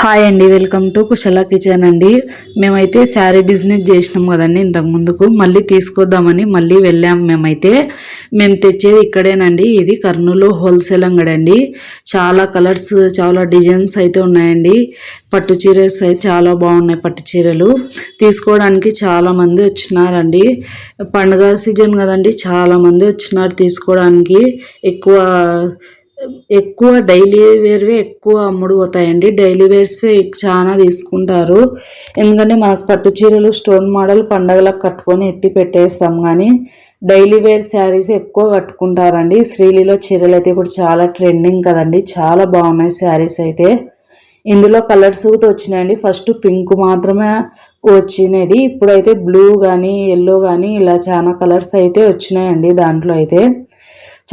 Hi అండి welcome to Kushala kitchen అండి. మేమైతే శారీ బిజినెస్ చేసినాం కదండి ఇంతకు ముందుకు. మళ్ళీ తీసుకొద్దామని మళ్ళీ వెళ్ళాం మేమైతే. మేము తెచ్చేది ఇక్కడేనండి ఇది కర్నూలు హోల్సేల్ అంగడండి. చాలా కలర్స్ చాలా డిజైన్స్ అయితే ఉన్నాయండి. పట్టు చీరస్ అయితే చాలా బాగున్నాయి పట్టు చీరలు. తీసుకోవడానికి చాలా మంది వచ్చినారండి. పండుగ సీజన్ కదండి చాలామంది వచ్చినారు తీసుకోవడానికి. ఎక్కువ ఎక్కువ డైలీ వేర్వే ఎక్కువ అమ్ముడు పోతాయండి. డైలీ వేర్స్వే చాలా తీసుకుంటారు. ఎందుకంటే మనకు పట్టు చీరలు స్టోన్ మోడల్ పండగలకు కట్టుకొని ఎత్తి పెట్టేస్తాం. కానీ డైలీ వేర్ శారీస్ ఎక్కువ కట్టుకుంటారండి. శ్రీలీలో చీరలు అయితే ఇప్పుడు చాలా ట్రెండింగ్ కదండి. చాలా బాగున్నాయి శారీస్ అయితే. ఇందులో కలర్స్ కూడా వచ్చినాయండి. ఫస్ట్ పింక్ మాత్రమే వచ్చినది. ఇప్పుడైతే బ్లూ కానీ ఎల్లో కానీ ఇలా చాలా కలర్స్ అయితే వచ్చినాయండి దాంట్లో అయితే.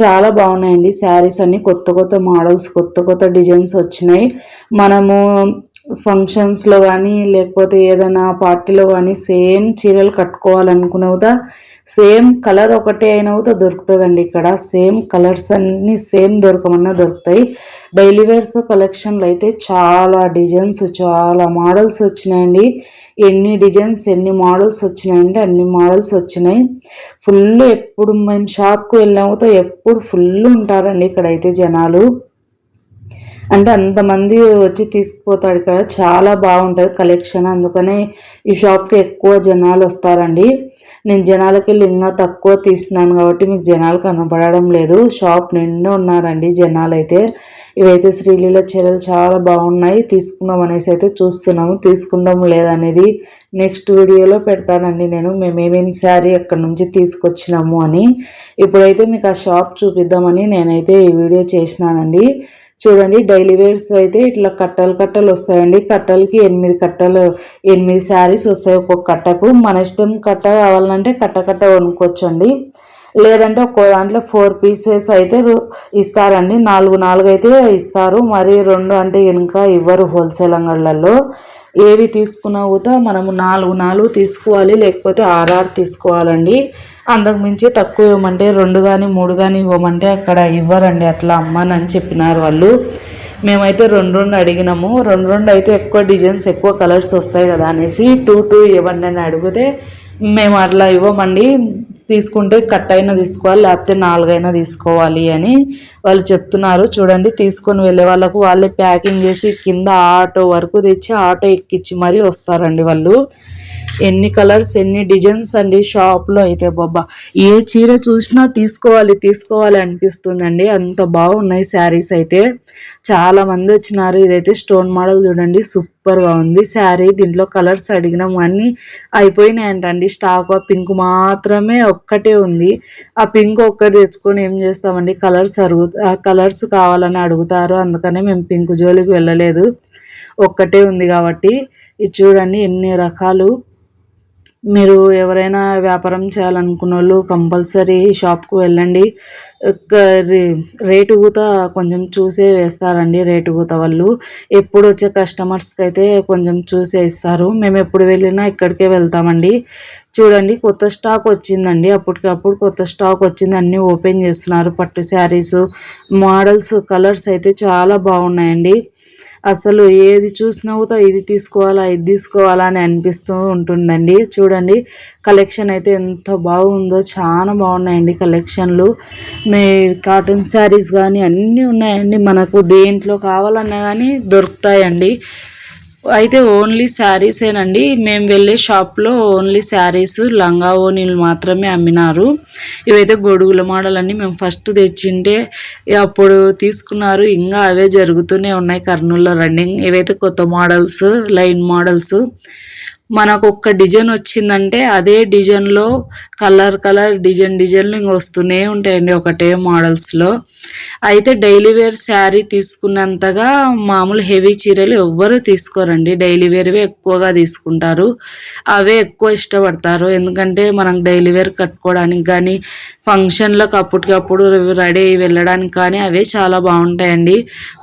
చాలా బాగున్నాయండి. శారీస్ అన్ని కొత్త కొత్త మోడల్స్ కొత్త కొత్త డిజైన్స్ వచ్చినాయి. మనము ఫంక్షన్స్లో కానీ లేకపోతే ఏదైనా పార్టీలో కానీ సేమ్ చీరలు కట్టుకోవాలనుకునే కూడా సేమ్ కలర్ ఒకటే అయినా కూడా దొరుకుతుందండి ఇక్కడ. సేమ్ కలర్స్ అన్నీ సేమ్ దొరకమన్నా దొరుకుతాయి. డైలీ వేర్స్ కలెక్షన్లు అయితే చాలా డిజైన్స్ చాలా మోడల్స్ వచ్చినాయండి. ఎన్ని డిజైన్స్ ఎన్ని మోడల్స్ వచ్చినాయంటే అన్ని మోడల్స్ వచ్చినాయి. ఫుల్ ఎప్పుడు మేము షాప్కి వెళ్ళాముతో ఎప్పుడు ఫుల్ ఉంటారండి ఇక్కడైతే జనాలు. అంటే అంతమంది వచ్చి తీసుకుపోతాడు ఇక్కడ. చాలా బాగుంటుంది కలెక్షన్ అందుకనే ఈ షాప్కి ఎక్కువ జనాలు వస్తారండి. నేను జనాలకి వెళ్ళి ఇంకా తక్కువ తీస్తున్నాను కాబట్టి మీకు జనాలు కనపడడం లేదు. షాప్ నిండా ఉన్నారండి జనాలు అయితే ఇవైతే శ్రీలీల చీరలు చాలా బాగున్నాయి. తీసుకుందాం అనేసి అయితే చూస్తున్నాము. తీసుకుందాం లేదనేది నెక్స్ట్ వీడియోలో పెడతానండి నేను. మేమేమేమి శారీ అక్కడ నుంచి తీసుకొచ్చినాము అని. ఇప్పుడైతే మీకు ఆ షాప్ చూపిద్దామని నేనైతే ఈ వీడియో చేసినానండి. చూడండి డైలీ వేర్స్ అయితే ఇట్లా కట్టలు కట్టలు వస్తాయండి. కట్టలకి ఎనిమిది కట్టలు ఎనిమిది శారీస్ వస్తాయి ఒక్కొక్క కట్టకు. మన ఇష్టం కట్ట కావాలంటే కట్ట కట్ట కొనుక్కోవచ్చండి. లేదంటే ఒక్కో దాంట్లో ఫోర్ పీసెస్ అయితే ఇస్తారండి. నాలుగు నాలుగు అయితే ఇస్తారు. మరి రెండు అంటే ఇంకా ఇవ్వరు హోల్సేల్ అంగళ్ళల్లో ఏవి తీసుకున్నా కూడా మనము నాలుగు నాలుగు తీసుకోవాలి లేకపోతే ఆర్ఆర్ తీసుకోవాలండి. అందుకుమించి తక్కువ ఇవ్వమంటే రెండు కానీ మూడు కానీ ఇవ్వమంటే అక్కడ ఇవ్వరండి. అట్లా అమ్మనని చెప్పినారు వాళ్ళు. మేమైతే రెండు రెండు అడిగినాము. రెండు రెండు అయితే ఎక్కువ డిజైన్స్ ఎక్కువ కలర్స్ వస్తాయి కదా అనేసి టూ టూ ఇవ్వండి అని అడిగితే మేము అట్లా ఇవ్వమండి. తీసుకుంటే కట్ అయినా తీసుకోవాలి లేకపోతే నాలుగైనా తీసుకోవాలి అని వాళ్ళు చెప్తున్నారు. చూడండి తీసుకొని వెళ్ళే వాళ్ళకు వాళ్ళే ప్యాకింగ్ చేసి కింద ఆటో వరకు తెచ్చి ఆటో ఎక్కించి మరీ వస్తారండి వాళ్ళు. ఎన్ని కలర్స్ ఎన్ని డిజైన్స్ అండి షాప్లో అయితే బాబా. ఏ చీర చూసినా తీసుకోవాలి తీసుకోవాలి అనిపిస్తుందండి. అంత బాగున్నాయి శారీస్ అయితే. చాలా మంది వచ్చినారు. ఇదైతే స్టోన్ మోడల్ చూడండి. సూపర్గా ఉంది శారీ. దీంట్లో కలర్స్ అడిగినాం అన్నీ అయిపోయినాయంటండి. స్టాక్ పింక్ మాత్రమే ఒక్కటే ఉంది. ఆ పింక్ ఒక్కటి తెచ్చుకొని ఏం చేస్తామండి? కలర్స్ అడుగు కలర్స్ కావాలని అడుగుతారు. అందుకనే మేము పింక్ జోలికి వెళ్ళలేదు. ఒక్కటే ఉంది కాబట్టి ఇది చూడండి ఎన్ని రకాలు. మీరు ఎవరైనా వ్యాపారం చేయాలనుకున్న వాళ్ళు కంపల్సరీ షాప్కు వెళ్ళండి. రేటు కూత కొంచెం చూసే వేస్తారండి రేటు కూత వాళ్ళు. ఎప్పుడు వచ్చే కస్టమర్స్కి అయితే కొంచెం చూసే ఇస్తారు. మేము ఎప్పుడు వెళ్ళినా ఇక్కడికే వెళ్తామండి. చూడండి కొత్త స్టాక్ వచ్చిందండి. అప్పటికప్పుడు కొత్త స్టాక్ వచ్చింది. అన్నీ ఓపెన్ చేస్తున్నారు. పట్టు శారీస్ మోడల్స్ కలర్స్ అయితే చాలా బాగున్నాయండి. అసలు ఏది చూసినా కూడా ఇది తీసుకోవాలా ఇది తీసుకోవాలా అని అనిపిస్తూ ఉంటుందండి. చూడండి కలెక్షన్ అయితే ఎంత బాగుందో చాలా బాగున్నాయండి కలెక్షన్లు. మే కాటన్ శారీస్ కానీ అన్నీ ఉన్నాయండి. మనకు దేంట్లో కావాలన్నా కానీ దొరుకుతాయండి. అయితే ఓన్లీ శారీసేనండి మేము వెళ్ళే షాప్లో ఓన్లీ శారీస్ లంగా ఓనీలు మాత్రమే అమ్మినారు. ఇవైతే గొడుగుల మోడల్ అన్నీ మేము ఫస్ట్ తెచ్చింటే అప్పుడు తీసుకున్నారు. ఇంకా అవే జరుగుతూనే ఉన్నాయి. కర్నూలులో రన్నింగ్ ఇవైతే కొత్త మోడల్స్ లైన్ మోడల్స్ మనకు ఒక్క డిజైన్ వచ్చిందంటే అదే డిజైన్లో కలర్ కలర్ డిజైన్ డిజైన్లు ఇంక వస్తూనే ఉంటాయండి ఒకటే మోడల్స్లో. అయితే డైలీ వేర్ శారీ తీసుకున్నంతగా మామూలు హెవీ చీరలు ఎవ్వరు తీసుకోరండి. డైలీ వేర్వే ఎక్కువగా తీసుకుంటారు. అవే ఎక్కువ ఇష్టపడతారు. ఎందుకంటే మనం డైలీ వేర్ కట్టుకోవడానికి కానీ ఫంక్షన్లకు అప్పటికప్పుడు రెడీ అయ్యి వెళ్ళడానికి కానీ అవే చాలా బాగుంటాయండి.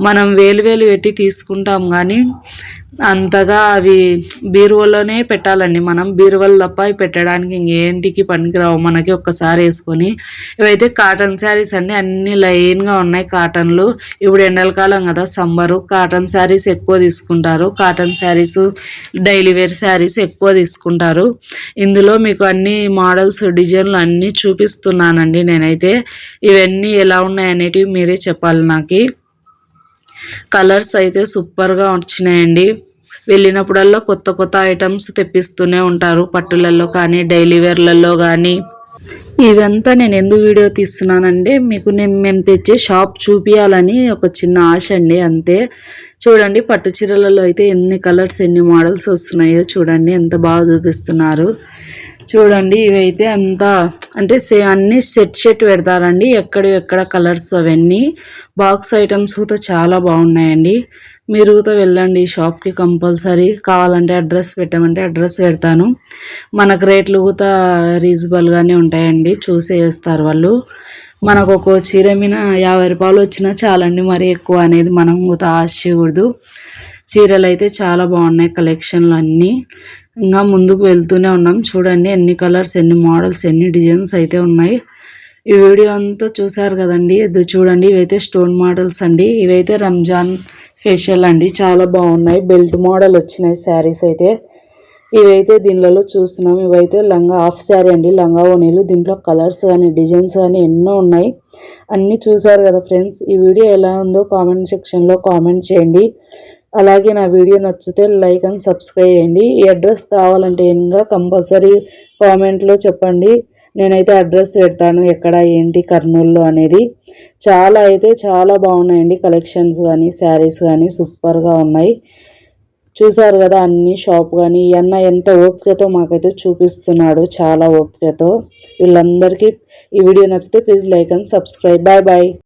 మనం వేలు వేలు పెట్టి తీసుకుంటాం కానీ అంతగా అవి బీరువాలోనే పెట్టాలండి మనం. బీరువాలు తప్ప అవి పెట్టడానికి ఇంకేంటికి పనికిరావు. మనకి ఒక్కసారి వేసుకొని ఇవైతే కాటన్ శారీస్ అండి. అన్ని లైన్గా ఉన్నాయి కాటన్లు. ఇప్పుడు ఎండలకాలం కదా సమ్మరు. కాటన్ శారీస్ ఎక్కువ తీసుకుంటారు. Cotton sarees daily wear sarees ఎక్కువ తీసుకుంటారు. ఇందులో మీకు అన్ని మోడల్స్ డిజైన్లు అన్నీ చూపిస్తున్నానండి నేనైతే. ఇవన్నీ ఎలా ఉన్నాయి అనేటివి మీరే చెప్పాలి నాకు. కలర్స్ అయితే సూపర్గా వచ్చినాయండి. వెళ్ళినప్పుడల్లా కొత్త కొత్త ఐటమ్స్ తెప్పిస్తూనే ఉంటారు. పట్టులలో కానీ డైలీ వేర్లలో కానీ. ఇవంతా నేను ఎందుకు వీడియో తీస్తున్నానంటే మీకు నేను మేము తెచ్చే షాప్ చూపించాలని ఒక చిన్న ఆశ అండి. అంతే. చూడండి పట్టు చీరలలో అయితే ఎన్ని కలర్స్ ఎన్ని మోడల్స్ వస్తున్నాయో చూడండి. ఎంత బాగా చూపిస్తున్నారు. చూడండి ఇవైతే అంతా అంటే సే అన్ని సెట్ సెట్ పెడతారండి. ఎక్కడ ఎక్కడ కలర్స్ అవన్నీ. బాక్స్ ఐటమ్స్ కూడా చాలా బాగున్నాయండి. మీరు కూడా వెళ్ళండి షాప్కి కంపల్సరీ. కావాలంటే అడ్రస్ పెట్టామంటే అడ్రస్ పెడతాను. మనకు రేట్లు కూడా రీజనబుల్గానే ఉంటాయండి చూసి వేస్తారు వాళ్ళు. మనకు ఒక చీర మీద యాభై రూపాయలు వచ్చినా చాలండి మరి ఎక్కువ అనేది మనం కూడా ఆశ చీరలు అయితే చాలా బాగున్నాయి కలెక్షన్లు అన్నీ. ఇంకా ముందుకు వెళ్తూనే ఉన్నాం. చూడండి ఎన్ని కలర్స్ ఎన్ని మోడల్స్ ఎన్ని డిజైన్స్ అయితే ఉన్నాయి. ఈ వీడియో అంతా చూసారు కదండి. ఇది చూడండి ఇవైతే స్టోన్ మోడల్స్ అండి. ఇవైతే రంజాన్ ఫేషియల్ అండి. చాలా బాగున్నాయి. బెల్ట్ మోడల్ వచ్చినాయి శారీస్ అయితే. ఇవైతే దీనిలలో చూస్తున్నాం. ఇవైతే లంగా హాఫ్ శారీ అండి. లంగా ఓనీలు దీంట్లో కలర్స్ కానీ డిజైన్స్ కానీ ఎన్నో ఉన్నాయి. అన్నీ చూసారు కదా ఫ్రెండ్స్. ఈ వీడియో ఎలా ఉందో కామెంట్ సెక్షన్లో కామెంట్ చేయండి. అలాగే నా వీడియో నచ్చితే లైక్ అండ్ సబ్స్క్రైబ్ చేయండి. ఈ అడ్రస్ కావాలంటే ఇంకా కంపల్సరీ కామెంట్లో చెప్పండి. నేనైతే అడ్రస్ పెడతాను ఎక్కడ ఏంటి కర్నూలులో అనేది. చాలా అయితే చాలా బాగున్నాయండి కలెక్షన్స్ కానీ శారీస్ కానీ సూపర్గా ఉన్నాయి. చూసారు కదా అన్ని షాప్ కానీ అన్న ఎంత ఓపికతో మాకైతే చూపిస్తున్నాడు చాలా ఓపికతో. వీళ్ళందరికీ ఈ వీడియో నచ్చితే please like and subscribe. Bye bye.